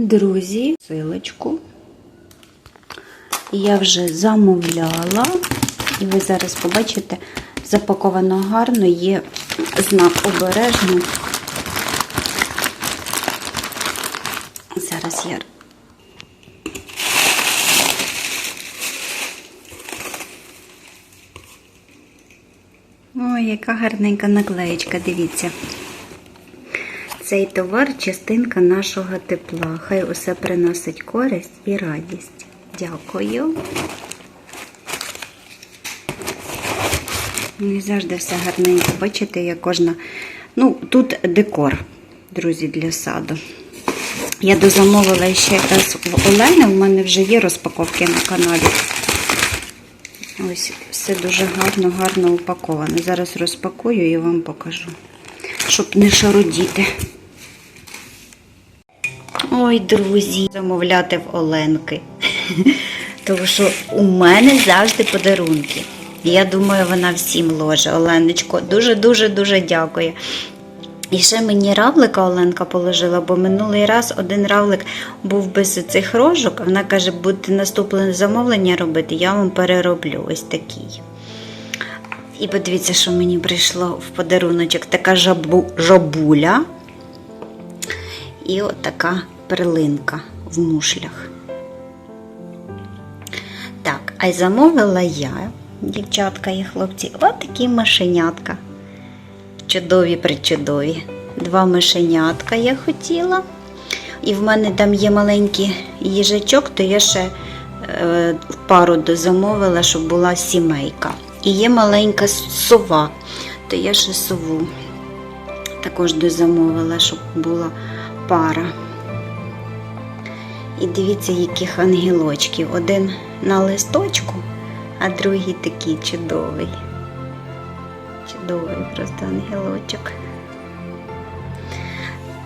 Друзі, силочку. Я вже замовляла, і ви зараз побачите, запаковано гарно, є знак обережно. Зараз я. Ой, яка гарненька наклеєчка, дивіться. Цей товар частинка нашого тепла. Хай усе приносить користь і радість. Дякую. Ну і завжди все гарненько. Бачите, як кожна. Ну, тут декор, друзі, для саду. Я дозамовила ще раз в Олени, у мене вже є розпаковки на каналі. Ось все дуже гарно, гарно упаковано. Зараз розпакую і вам покажу, щоб не шарудіти. Ой, друзі, замовляти в Оленки. Тому що у мене завжди подарунки. Я думаю, вона всім ложе. Оленочко, дуже-дуже дуже дякую. І ще мені равлика Оленка положила, бо минулий раз один равлик був без цих рожок. Вона каже, будете наступне замовлення робити, я вам перероблю ось такий. І подивіться, що мені прийшло в подаруночок. Така жабу, жабуля і от перлинка в мушлях. Так, а й замовила я, дівчатка і хлопці, от такі мишенятка. Чудові причудові. Два мишенятка я хотіла. І в мене там є маленький їжачок, то я ще е, пару дозамовила, щоб була сімейка. І є маленька сова, то я ще сову також дозамовила, щоб була пара. І дивіться, яких ангелочків. Один на листочку, а другий такий чудовий. Чудовий просто ангелочок.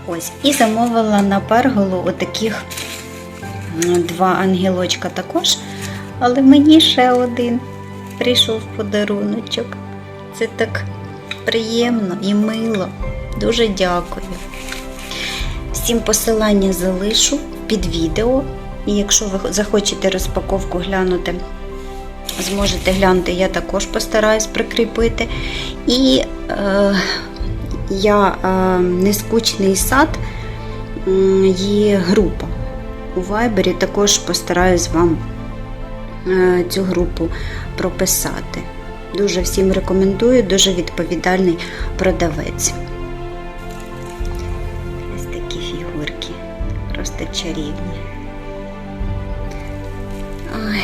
Ось, і замовила на перголу отаких два ангелочка також, але мені ще один прийшов подаруночок. Це так приємно і мило. Дуже дякую. Всім посилання залишу під відео. І якщо ви захочете розпаковку глянути, зможете глянути, я також постараюсь прикріпити. І е, я е, нескучний сад, є група. У Вайбері також постараюсь вам е, цю групу прописати. Дуже всім рекомендую, дуже відповідальний продавець. Просто чарівні. Ой,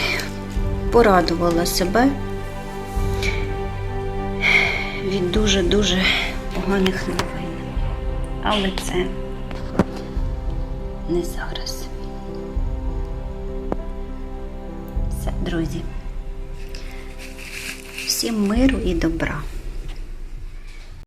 порадувала себе від дуже-дуже поганих новин. Але це не зараз. Все, друзі. Всім миру і добра.